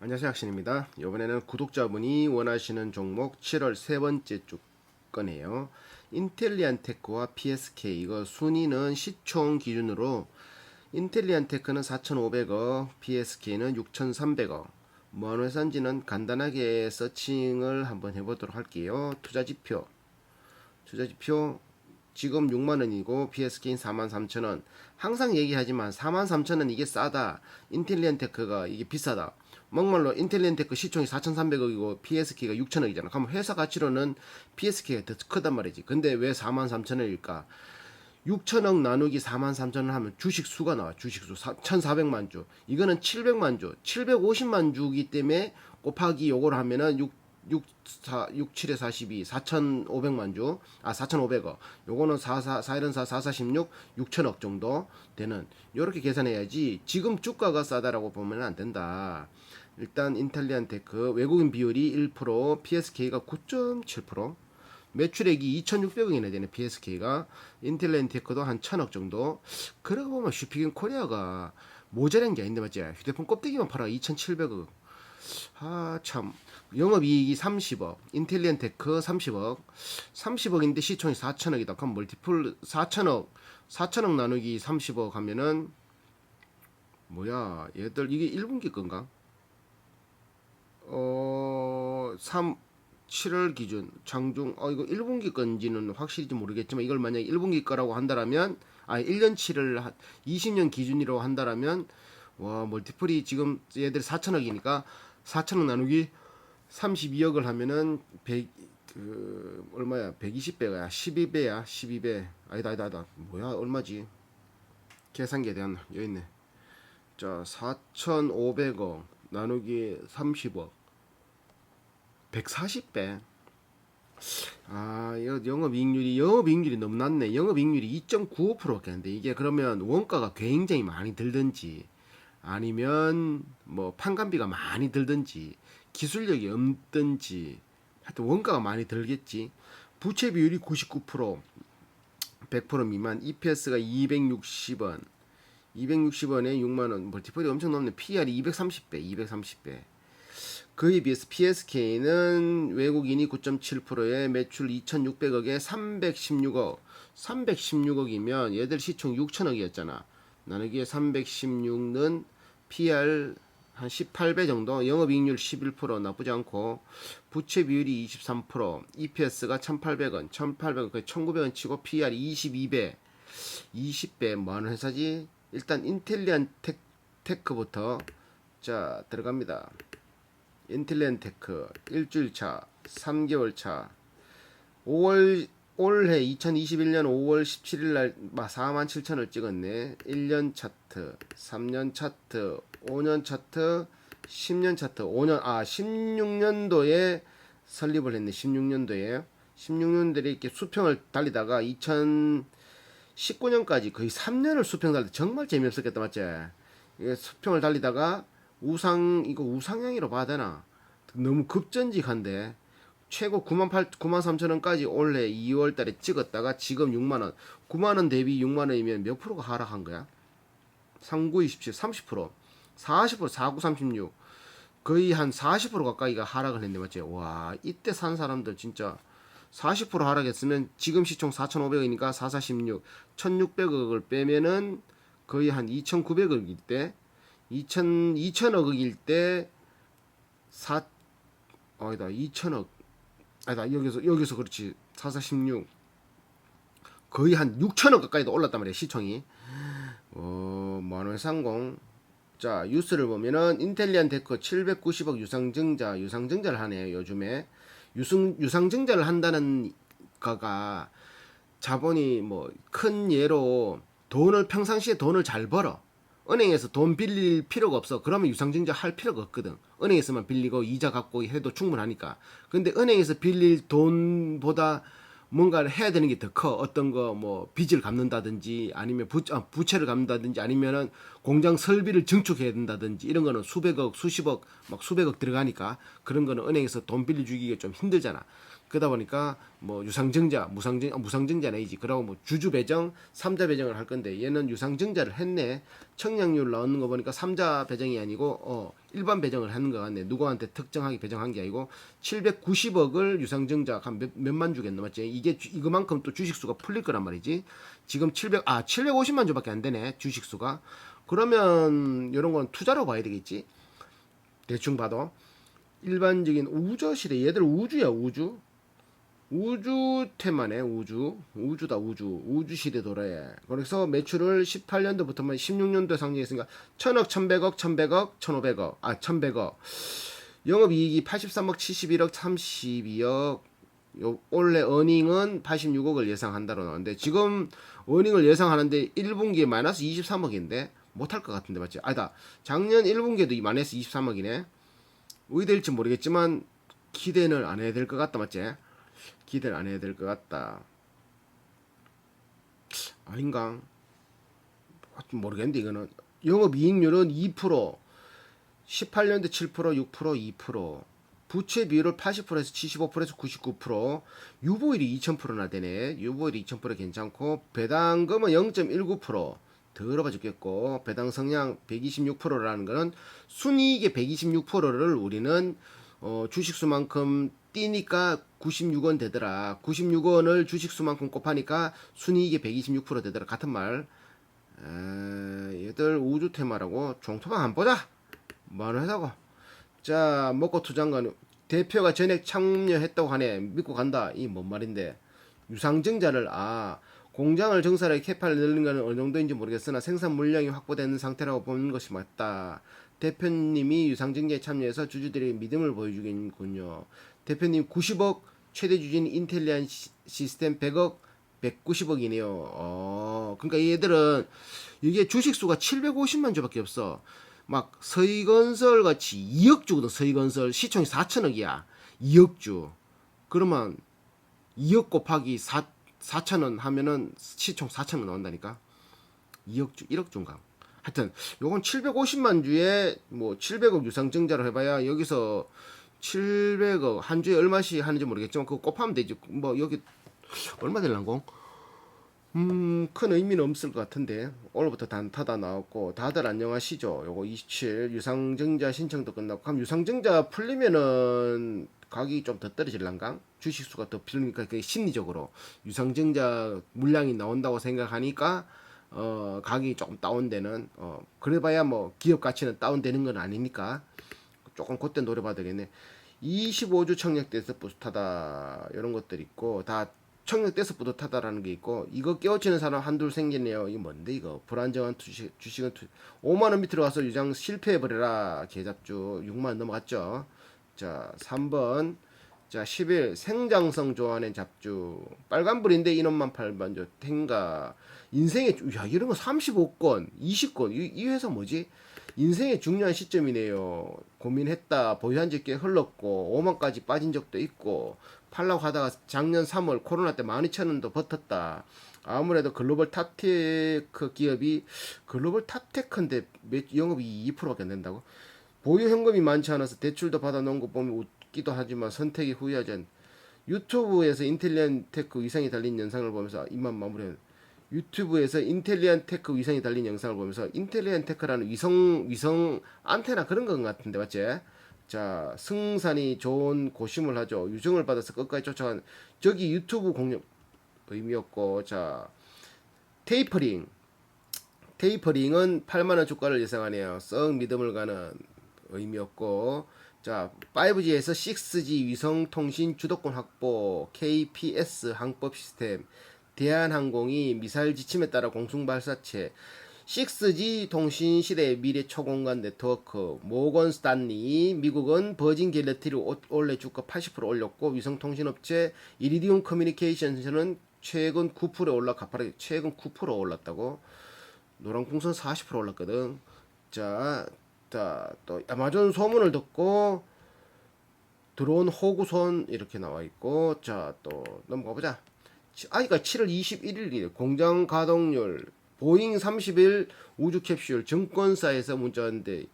안녕하세요 학신입니다. 이번에는 구독자분이 원하시는 종목 7월 세 번째 주 거네요. 인텔리안테크와 PSK 이거 순위는 시총 기준으로 인텔리안테크는 4,500억, PSK는 6,300억. 뭐하는 회사인지는 간단하게 서칭을 한번 해보도록 할게요. 투자 지표, 투자 지표 지금 6만 원이고 PSK는 4만 3천 원. 항상 얘기하지만 4만 3천 원 이게 싸다. 인텔리안테크가 이게 비싸다. 막말로 인텔리안테크 시총이 4,300억이고 PSK가 6천억이잖아. 그럼 회사 가치로는 PSK가 더 크단 말이지. 근데 왜 4만 3천 원일까? 6천억 나누기 4만 3천 원 하면 주식 수가 나와. 주식 수 1,400만 주. 이거는 700만 주. 750만 주기 때문에 곱하기 요걸 하면은 6 6, 4, 6, 7에 42, 4,500만 주, 아, 4,500억. 요거는 4, 4, 4, 1, 4, 4, 4, 16, 6천억 정도 되는, 요렇게 계산해야지, 지금 주가가 싸다라고 보면 안 된다. 일단, 인텔리안 테크, 외국인 비율이 1%, PSK가 9.7%, 매출액이 2,600억이나 되네, PSK가. 인텔리안 테크도 한 1,000억 정도. 그러고 보면 슈피긴 코리아가 모자란 게 아닌데, 맞지? 휴대폰 껍데기만 팔아 2,700억. 아, 참. 영업이익이 30억, 인텔리언테크 30억, 30억인데 시총이 4천억이다. 그럼 멀티플 4천억, 4천억 나누기 30억 하면은 뭐야? 얘들 이게 1분기 건가? 어, 3 7월 기준 장중 어 이거 1분기 건지는 확실히 좀 모르겠지만 이걸 만약에 1분기 거라고 한다라면 아 1년치를 20년 기준이라고 한다라면 와 멀티플이 지금 얘들 4천억이니까 4천억 나누기 32억을 하면은 100, 그 얼마야? 120배가 12배야. 12배. 아니다 아니다 아니다. 뭐야? 얼마지? 계산기에 대한 여기 있네. 자, 4,500억 나누기 30억. 140배. 아, 영업이익률이 영업이익률이 너무 낮네. 영업이익률이 2.95%겠는데 이게 그러면 원가가 굉장히 많이 들든지 아니면 뭐 판관비가 많이 들든지 기술력이 없든지 하여튼 원가가 많이 들겠지. 부채 비율이 99% 100% 미만 EPS가 260원 260원에 6만 원 멀티플이 엄청 높네 PR이 230배 230배 그에 비해서 PSK는 외국인이 9.7%에 매출 2,600억에 316억 316억이면 얘들 시총 6천억이었잖아 나누기에 316는 PR 한 18배 정도, 영업이익률 11% 나쁘지 않고 부채 비율이 23%, EPS가 1,800원, 1,800원, 거의 1,900원 치고 PR 22배, 20배 뭐 하는 회사지? 일단 인텔리안 테, 테크부터 자 들어갑니다. 인텔리안 테크 일주일 차, 3개월 차, 5월 올해 2021년 5월 17일 날 4만 7천을 찍었네. 1년 차트, 3년 차트, 5년 차트, 10년 차트, 5년 아 16년도에 설립을 했네. 16년도에 16년도에 이렇게 수평을 달리다가 2019년까지 거의 3년을 수평 달리 정말 재미없었겠다 맞지? 수평을 달리다가 우상 이거 우상향이로 봐야 되나? 너무 급전직한데 최고 9만 8 9만 3천 원까지 올해 2월 달에 찍었다가 지금 6만 원. 9만 원 대비 6만 원이면 몇 프로가 하락한 거야? 39 27 30% 40% 49 36 거의 한 40% 가까이가 하락을 했네 맞지? 와 이때 산 사람들 진짜 40% 하락했으면 지금 시총 4,500억이니까 446 1,600억을 빼면은 거의 한 2,900억일 때 2,000 2,000억일 때 4, 아니다 2,000억. 아니다 여기서 여기서 그렇지. 4416 거의 한 6천억 가까이 도 올랐단 말이야 시총이. 어 만원상공. 자 뉴스를 보면은 인텔리안 데커 790억 유상증자 유상증자를 하네요 요즘에. 유승 유상증자를 한다는 거가 자본이 뭐 큰 예로 돈을 평상시에 돈을 잘 벌어 은행에서 돈 빌릴 필요가 없어. 그러면 유상증자 할 필요가 없거든. 은행에서만 빌리고 이자 갖고 해도 충분하니까. 근데 은행에서 빌릴 돈보다 뭔가를 해야 되는 게 더 커. 어떤 거 뭐 빚을 갚는다든지 아니면 부, 아, 부채를 갚는다든지 아니면은 공장 설비를 증축해야 된다든지 이런 거는 수백억, 수십억, 막 수백억 들어가니까 그런 거는 은행에서 돈 빌려주기가 좀 힘들잖아. 그러다 보니까 뭐 유상증자, 무상증, 아, 무상증자는 아니지. 그러고 뭐 주주 배정, 삼자 배정을 할 건데 얘는 유상증자를 했네. 청약률 나오는 거 보니까 삼자 배정이 아니고 어 일반 배정을 하는 것 같네. 누구한테 특정하게 배정한 게 아니고 790억을 유상증자 한 몇, 몇만 주겠노 맞지? 이게 주- 이거만큼 또 주식수가 풀릴 거란 말이지. 지금 700, 아 750만 주밖에 안 되네 주식수가. 그러면 이런 건 투자로 봐야 되겠지. 대충 봐도 일반적인 시대 얘들 우주야 우주 우주 테마네 우주. 우주다 우주. 우주 시대 도래 그래서 매출을 18년도부터만 16년도에 상징했으니까 천억 천백억 천백억 천오백억. 아 천백억. 영업이익이 83억 71억 32억. 요 올해 어닝은 86억을 예상한다로 나오는데 지금 어닝을 예상하는데 1분기에 마이너스 23억인데 못할 것 같은데 맞지? 아니다. 작년 1분기에도 이 마이너스 23억이네. 의될지 모르겠지만 기대는 안 해야 될 것 같다 맞지? 기대를 안 해야 될 것 같다. 아닌가? 하여튼 모르겠는데 이거는. 영업이익률은 2% 18년도 7% 6% 2% 부채 비율을 80%에서 75%에서 99% 유보율이 2000%나 되네. 유보율이 2000% 괜찮고 배당금은 0.19% 더러워 죽겠고 배당 성량 126%라는 거는 순이익의 126%를 우리는 어, 주식수만큼 뛰니까 96원 되더라. 96원을 주식수만큼 곱하니까 순이익이 126% 되더라. 같은 말. 에, 얘들 우주 테마라고 종토방 안 보자. 뭐하는 회사고. 자, 먹고 투자한 대표가 전액 참여했다고 하네. 믿고 간다. 이 뭔 말인데. 유상증자를 아 공장을 정사하게 캐파를 늘린 것은 어느 정도인지 모르겠으나 생산 물량이 확보되는 상태라고 보는 것이 맞다. 대표님이 유상증자에 참여해서 주주들에게 믿음을 보여주겠군요. 대표님 90억 최대 주주인 인텔리안 시- 시스템 100억 190억이네요. 어, 그러니까 얘들은 이게 주식 수가 750만 주밖에 없어. 막 서희건설 같이 2억 주거든. 서희건설 시총이 4천억이야. 2억 주. 그러면 2억 곱하기 4 4천원 하면은 시총 4천원 나온다니까. 2억 주, 1억 중강. 하여튼 요건 750만 주에 뭐 700억 유상증자를 해봐야 여기서 700억 한 주에 얼마씩 하는지 모르겠지만 그거 곱하면 되지. 뭐 여기 얼마 될랑고? 음, 큰 의미는 없을 것 같은데 오늘부터 단타다 나왔고 다들 안녕하시죠? 요거 27 유상증자 신청도 끝났고 그럼 유상증자 풀리면은 가격이 좀 더 떨어질란가? 주식수가 더 필요니까 그게 심리적으로 유상증자 물량이 나온다고 생각하니까 어 가격이 조금 다운되는 어 그래봐야 뭐 기업 가치는 다운되는 건 아니니까 조금 그때 노려봐야 되겠네. 25주 청약돼서 뿌듯하다 이런 것들 있고 다 청약돼서 뿌듯하다라는 게 있고 이거 깨우치는 사람 한둘 생기네요. 이거 뭔데 이거 불안정한 주식 주식은 투, 5만 원 밑으로 가서 유장 실패해 버려라 계잡주 6만 원 넘어갔죠. 자 3번 자11 생장성 좋아하는 잡주 빨간불인데 인원만 8만 저 텐가 인생의 주- 야 이런 거 35건 20건 이, 이 회사 뭐지? 인생의 중요한 시점이네요. 고민했다. 보유한 지꽤 흘렀고 5만까지 빠진 적도 있고 팔라고 하다가 작년 3월 코로나 때 12,000원도 버텼다. 아무래도 글로벌 탑테크 기업이 글로벌 탑테크인데 매- 영업이 2%밖에 안 된다고? 보유 현금이 많지 않아서 대출도 받아놓은 거 보면 웃기도 하지만 선택이 후회하지 않. 유튜브에서 인텔리안 테크 위상이 달린 영상을 보면서 이만 마무리해. 유튜브에서 인텔리안 테크 위성이 달린 영상을 보면서 인텔리안 테크라는 위성 위성 안테나 그런 건 같은데 맞지? 자 승산이 좋은 고심을 하죠. 유정을 받아서 끝까지 쫓아간 저기 유튜브 공룡 의미였고 자 테이퍼링 테이퍼링은 8만원 주가를 예상하네요. 썩 믿음을 가는 의미였고 자 5G에서 6G 위성통신 주도권 확보 KPS 항법 시스템 대한항공이 미사일 지침에 따라 공중발사체 6G 통신 시대의 미래 초공간 네트워크 모건 스탄리 미국은 버진 갤럭티를 오- 올해 주가 80% 올렸고 위성통신업체 이리디움 커뮤니케이션스는 최근 9% 올라 가파르게 최근 9% 올랐다고 노란 풍선 40% 올랐거든. 자, 자, 또 아마존 소문을 듣고 들어온 호구손 이렇게 나와 있고, 자, 또 넘어가 보자. 아이가 7월 21일 공장 가동률 보잉 30일 우주 캡슐 증권사에서 문자 왔는데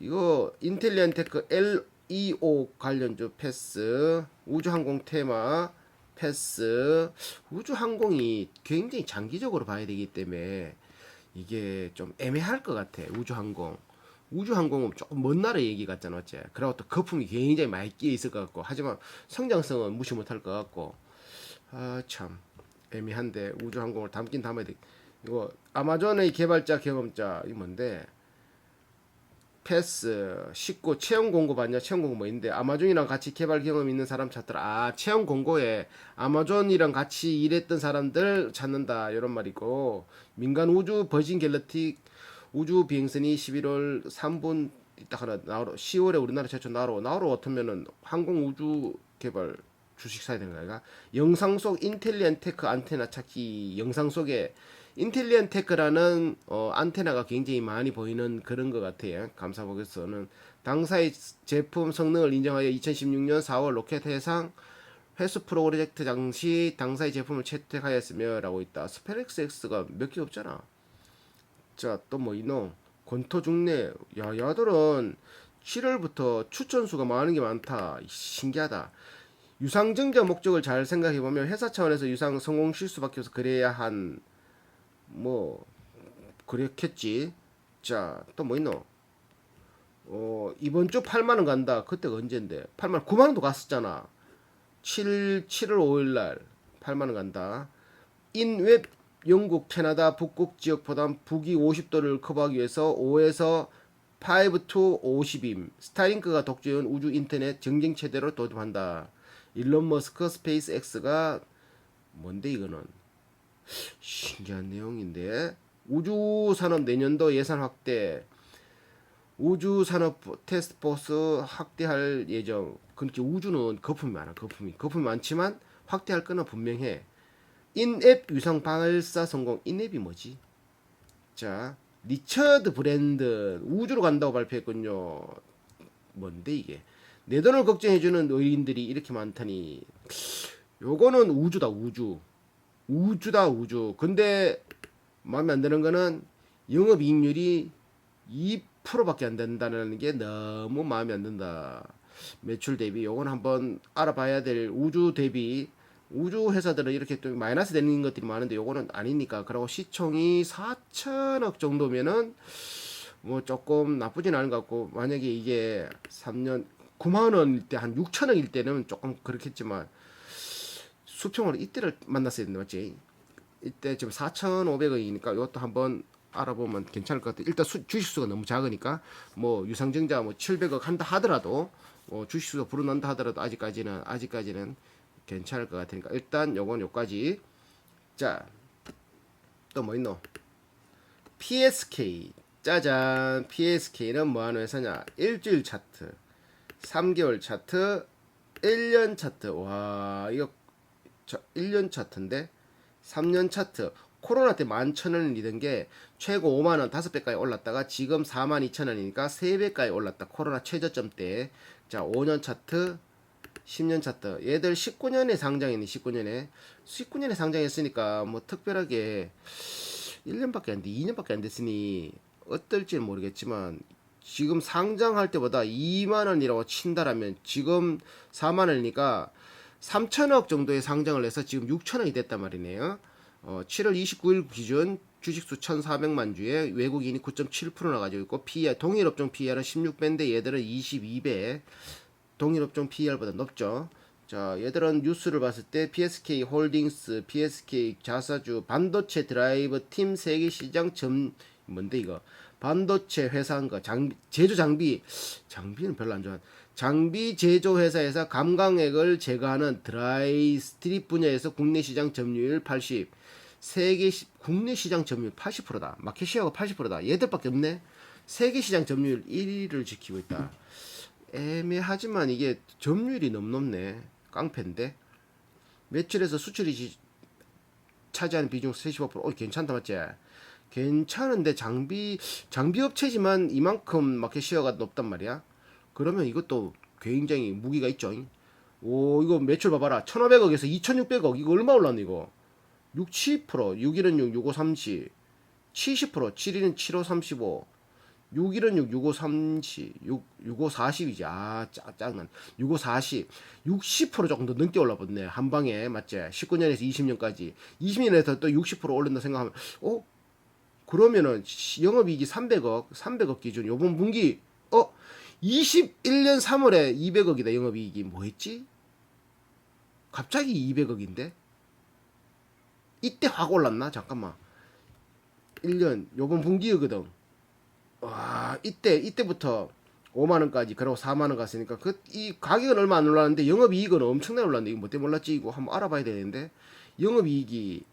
이거 인텔리안 테크 LEO 관련주 패스 우주항공 테마 패스 우주 항공이 굉장히 장기적으로 봐야 되기 때문에 이게 좀 애매할 것 같아 우주 항공 우주 항공은 조금 먼 나라 얘기 같잖아 어째 그리고 또 거품이 굉장히 많이 끼어 있을 것 같고 하지만 성장성은 무시 못할 것 같고 아 참 애매한데 우주 항공을 담긴 담아야 돼 이거 아마존의 개발자 경험자 이 뭔데 패스, 식구, 채용 공고 받냐? 채용 공고 뭐 있는데 아마존이랑 같이 개발 경험 있는 사람 찾더라. 아, 채용 공고에 아마존이랑 같이 일했던 사람들 찾는다. 이런 말이고 민간 우주 버진 갤럭틱 우주 비행선이 11월 3분 이따 하나 나오러 10월에 우리나라 최초 나오러 나오러 같으면은 항공 우주 개발 주식 사야 되는 거야. 영상 속 인텔리언 테크 안테나 찾기 영상 속에 인텔리언 테크라는 어, 안테나가 굉장히 많이 보이는 그런 것 같아요. 감사보겠서는 당사의 제품 성능을 인정하여 2016년 4월 로켓 해상 회수 프로젝트 당시 당사의 제품을 채택하였으며라고 있다. 스페렉스 X가 몇 개 없잖아. 자 또 뭐 이노 권토 중내 야 야들은 7월부터 추천수가 많은 게 많다. 신기하다. 유상 증자 목적을 잘 생각해 보면 회사 차원에서 유상 성공 실수밖에 없어 그래야 한 뭐 그랬겠지. 자, 또 뭐 있노? 어, 이번 주 8만 원 간다. 그때가 언젠데? 8만 원, 9만 원도 갔었잖아. 7 7월 5일 날 8만 원 간다. 인웹 영국, 캐나다 북극 지역 포함 북위 50도를 커버하기 위해서 5에서 5 to 50임 스타링크가 독주해온 우주 인터넷 정쟁 체대로 도입한다. 일론 머스크 스페이스 X가 뭔데 이거는? 신기한 내용인데 우주 산업 내년도 예산 확대. 우주 산업 테스트포스 확대할 예정. 그렇게 우주는 거품이 많아 거품이. 거품이 많지만 확대할 거는 분명해 인앱 유상 발사 성공 인앱이 뭐지? 자 리처드 브랜드 우주로 간다고 발표했군요. 뭔데 이게? 내 돈을 걱정해주는 의인들이 이렇게 많다니. 요거는 우주다 우주. 우주다 우주. 근데 마음에 안 드는 거는 영업이익률이 2%밖에 안 된다는 게 너무 마음에 안 든다. 매출 대비 요건 한번 알아봐야 될 우주 대비 우주 회사들은 이렇게 또 마이너스 되는 것들이 많은데 요거는 아니니까 그리고 시총이 4천억 정도면은 뭐 조금 나쁘진 않은 것 같고 만약에 이게 3년 9만 원일 때 한 6천억일 때는 조금 그렇겠지만 수평으로 이때를 만났어야 되는 맞지? 이때 지금 4,500원이니까 이것도 한번 알아보면 괜찮을 것 같아. 일단 수, 주식수가 너무 작으니까 뭐 유상증자 뭐 700억 한다 하더라도 뭐 주식수가 불어난다 하더라도 아직까지는 아직까지는 괜찮을 것 같으니까 일단 요건 요까지. 자, 또 뭐 있노? PSK 짜잔 PSK는 뭐 하는 회사냐? 일주일 차트, 3개월 차트, 1년 차트. 와 이거 저 1년 차트인데 3년 차트 코로나 때 11,000원을 이던 게 최고 5만 원 5배까지 올랐다가 지금 4만 2천 원이니까 3배까지 올랐다. 코로나 최저점 때. 자, 5년 차트 10년 차트. 얘들 19년에 상장했네. 19년에. 19년에 상장했으니까 뭐 특별하게 1년밖에 안 돼. 2년밖에 안 됐으니 어떨지는 모르겠지만 지금 상장할 때보다 2만 원이라고 친다라면 지금 4만 원이니까 3천억 정도의 상장을 해서 지금 6천억이 됐단 말이네요. 어, 7월 29일 기준 주식수 1,400만 주에 외국인이 9.7%나 가지고 있고 PER 동일업종 PER은 16배인데 얘들은 22배. 동일업종 PER보다 높죠. 자, 얘들은 뉴스를 봤을 때 PSK 홀딩스, PSK 자사주, 반도체 드라이브 팀 세계 시장 점 뭔데 이거? 반도체 회사인 거, 장 제조 장비, 장비는 별로 안 좋아. 장비 제조 회사에서 감강액을 제거하는 드라이 스트립 분야에서 국내 시장 점유율 80, 세계 시, 국내 시장 점유율 80%다. 마켓 시어가 80%다. 얘들밖에 없네. 세계 시장 점유율 1위를 지키고 있다. 애매하지만 이게 점유율이 너무 높네. 깡패인데. 매출에서 수출이 지, 차지하는 비중 75%. 어, 괜찮다 맞지? 괜찮은데 장비 장비 업체지만 이만큼 마켓 시어가 높단 말이야. 그러면 이것도 굉장히 무기가 있죠. 오 이거 매출 봐봐라 1500억에서 2600억 이거 얼마 올랐네 이거 60% 6일은 6, 65 30 70% 7일은 75 65 6일은 6, 65 30, 6, 65 40이지. 아, 짜, 짱난. 65 40. 60% 조금 더 넘게 올라버렸네. 한 방에, 맞지? 19년에서 20년까지. 20년에서 또 60% 올린다 생각하면, 어? 그러면은, 시- 영업이익이 300억, 300억 기준, 요번 분기, 어? 21년 3월에 200억이다, 영업이익이. 뭐 했지? 갑자기 200억인데? 이때 확 올랐나? 잠깐만. 1년, 요번 분기거든. 와, 이때, 이때부터 5만 원까지, 그리고 4만 원 갔으니까, 그, 이 가격은 얼마 안 올랐는데, 영업 이익은 엄청나게 올랐는데, 이거 뭐 때문에 올랐지? 이거 한번 알아봐야 되는데, 영업 이익이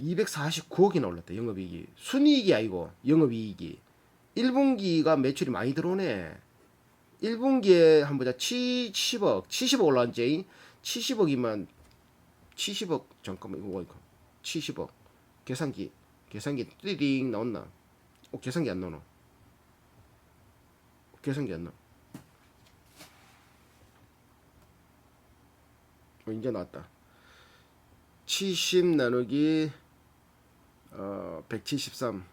249억이나 올랐다, 영업 이익이. 순이익이 아니고, 영업 이익이. 1분기가 매출이 많이 들어오네. 1분기에 한번 보자. 70억, 70억 올랐지? 70억이면, 70억, 잠깐만, 이거 뭐니까. 70억. 계산기, 계산기 띠링 나왔나? 어, 계산기 안 나오나? 계산기 안 나. 어, 이제 나왔다. 70 나누기 어, 173.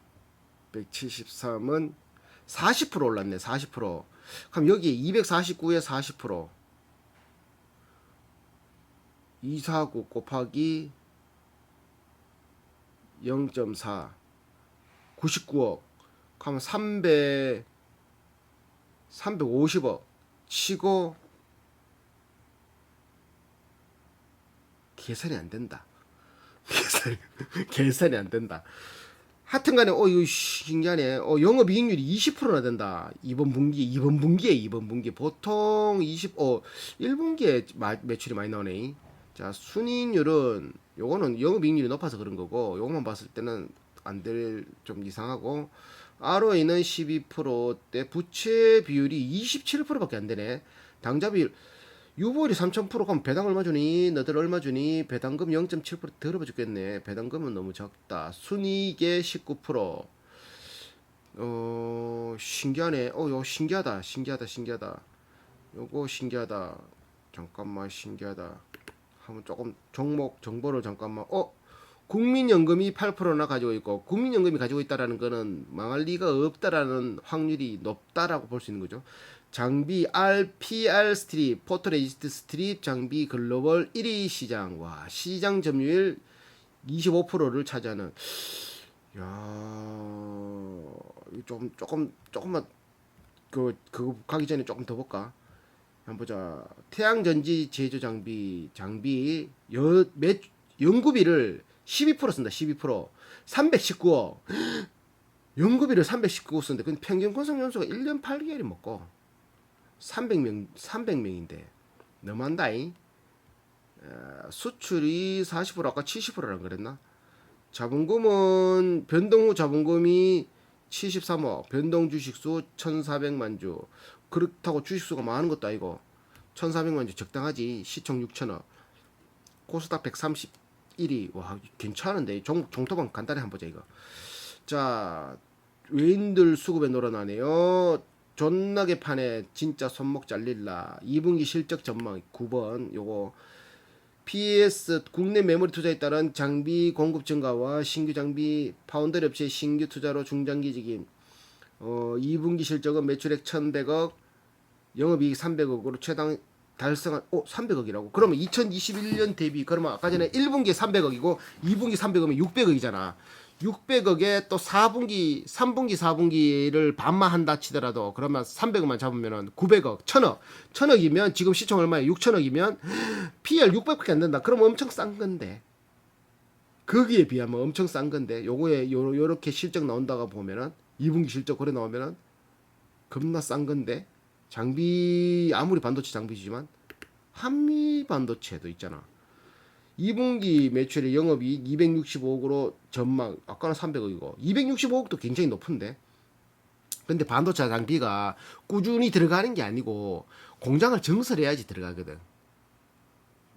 173은 40% 올랐네. 40%. 그럼 여기 249에 40%. 249 곱하기 0.4 99억 그러면 300 350억 치고 계산이 안 된다. 계산이 계산이 안 된다. 하여튼 간에 어 이거 신기하네. 어 영업 이익률이 20%나 된다. 이번 분기 이번 분기에 이번 분기 보통 20 어 1분기에 마, 매출이 많이 나오네. 자 순이익률은 요거는 영업 이익률이 높아서 그런 거고 요것만 봤을 때는 안 될 좀 이상하고 ROE는 12%대 부채 비율이 27%밖에 안 되네. 당좌 비율 유보율이 3,000% 그럼 배당 얼마 주니? 너들 얼마 주니? 배당금 0.7% 더러워 죽겠네. 배당금은 너무 적다. 순이익의 19%. 어, 신기하네. 어, 요 신기하다. 신기하다. 신기하다. 요거 신기하다. 잠깐만 신기하다. 한번 조금 종목 정보를 잠깐만. 어, 국민연금이 8%나 가지고 있고 국민연금이 가지고 있다라는 거는 망할 리가 없다라는 확률이 높다라고 볼 수 있는 거죠. 장비 RPR 스트립, 포토레지스트 스트립 장비 글로벌 1위 시장. 와, 시장 점유율 25%를 차지하는 야, 이거 조금 조금 조금만 그 그거 가기 전에 조금 더 볼까? 한번 보자. 태양 전지 제조 장비 장비 여 매, 연구비를 12% 쓴다. 12%. 319억. 연구비를 319억 쓰는데 근데 평균 건설 연수가 1년 8개월이 먹고 300명 300명인데 너무한다잉. 어, 수출이 40% 아까 70%라 그랬나? 자본금은 변동 후 자본금이 73억, 변동 주식수 1,400만 주. 그렇다고 주식수가 많은 것도 아니고 1,400만 주 적당하지. 시총 6천억. 코스닥 131위. 와, 괜찮은데. 종, 종토방 간단히 한번 보자 이거. 자, 외인들 수급에 놀아나네요. 존나게 파네. 진짜 손목 잘릴라. 2분기 실적 전망 9번. 요거 PS 국내 메모리 투자에 따른 장비 공급 증가와 신규 장비 파운드리 업체 신규 투자로 중장기 지김. 어, 2분기 실적은 매출액 1,100억, 영업이익 300억으로 최당 달성한 어 300억이라고. 그러면 2021년 대비 그러면 아까 전에 1분기 300억이고 2분기 300억이면 600억이잖아. 600억에 또 4분기, 3분기, 4분기를 반만 한다 치더라도 그러면 300억만 잡으면은 900억, 1000억. 1000억이면 지금 시총 얼마야? 6천억이면 PL 600밖에 안 된다. 그럼 엄청 싼 건데. 거기에 비하면 엄청 싼 건데 요거에 요 요렇게 실적 나온다고 보면은 2분기 실적 그래 나오면은 겁나 싼 건데 장비 아무리 반도체 장비지만 한미 반도체도 있잖아. 2분기 매출의 영업이익 265억으로 전망 아까는 300억이고 265억도 굉장히 높은데. 근데 반도체 장비가 꾸준히 들어가는 게 아니고 공장을 증설해야지 들어가거든.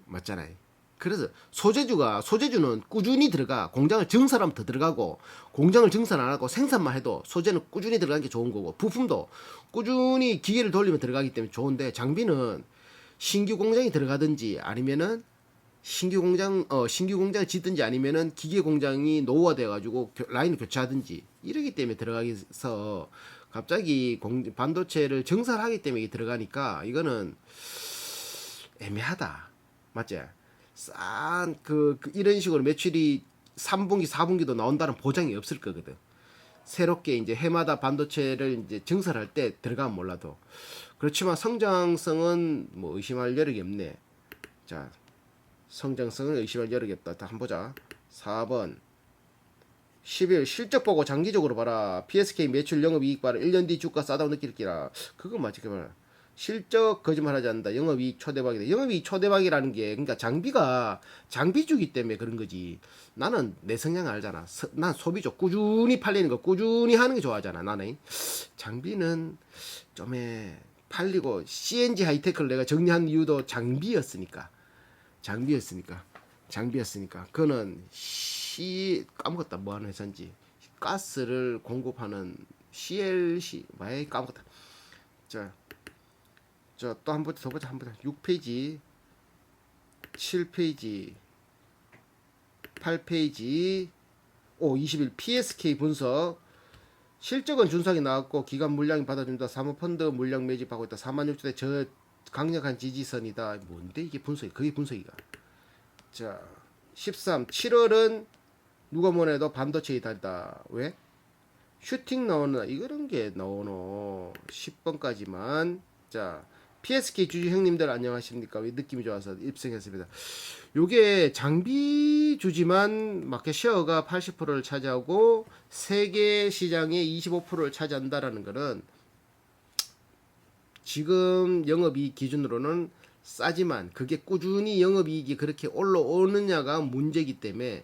맞잖아요 그래서 소재주가 소재주는 꾸준히 들어가 공장을 증설하면 더 들어가고 공장을 증설 안 하고 생산만 해도 소재는 꾸준히 들어가는 게 좋은 거고 부품도 꾸준히 기계를 돌리면 들어가기 때문에 좋은데 장비는 신규 공장이 들어가든지 아니면은 신규 공장 어 신규 공장을 짓든지 아니면은 기계 공장이 노후화돼 가지고 라인을 교체하든지 이러기 때문에 들어가기서 갑자기 공, 반도체를 정산하기 때문에 들어가니까 이거는 애매하다. 맞지? 싼 그 그 이런 식으로 매출이 3분기, 4분기도 나온다는 보장이 없을 거거든. 새롭게 이제 해마다 반도체를 이제 증설할 때 들어가면 몰라도 그렇지만 성장성은 뭐 의심할 여력이 없네. 자, 성장성을 의심할 여력이 없다. 다 한번 보자. 4번 10일 실적 보고 장기적으로 봐라. PSK 매출 영업이익 봐라. 1년 뒤 주가 싸다고 느낄 기라. 그거 맞지 그 말. 실적 거짓말하지 않는다. 영업이익 초대박이다. 영업이익 초대박이라는 게 그러니까 장비가 장비주기 때문에 그런 거지. 나는 내 성향 알잖아. 서- 난 소비적 꾸준히 팔리는 거 꾸준히 하는 게 좋아하잖아. 나는 장비는 좀에 팔리고 CNG 하이테크를 내가 정리한 이유도 장비였으니까. 장비였으니까. 장비였으니까. 그거는 C 까먹었다. 뭐 하는 회사인지. 가스를 공급하는 CLC 마에 까먹었다. 자. 자, 또 한 번 더 보자. 한 번 더. 6페이지. 7페이지. 8페이지. 오, 21 PSK 분석. 실적은 준상이 나왔고 기간 물량이 받아준다. 사모펀드 물량 매집하고 있다. 4만 6천대 저 강력한 지지선이다. 뭔데 이게 분석이? 그게 분석이가. 자, 13 7월은 누가 뭐래도 반도체에 달다. 왜? 슈팅 나오는 이런 게 나오노. 10번까지만. 자, PSK 주주 형님들 안녕하십니까? 왜 느낌이 좋아서 입성했습니다. 요게 장비 주지만 마켓 쉐어가 80%를 차지하고 세계 시장의 25%를 차지한다라는 거는 지금 영업이익 기준으로는 싸지만 그게 꾸준히 영업이익이 그렇게 올라오느냐가 문제이기 때문에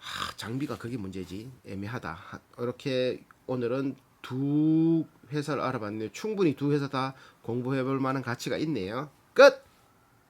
아, 장비가 그게 문제지 애매하다 하- 이렇게 오늘은 두 회사를 알아봤네요 충분히 두 회사 다 공부해 볼 만한 가치가 있네요. 끝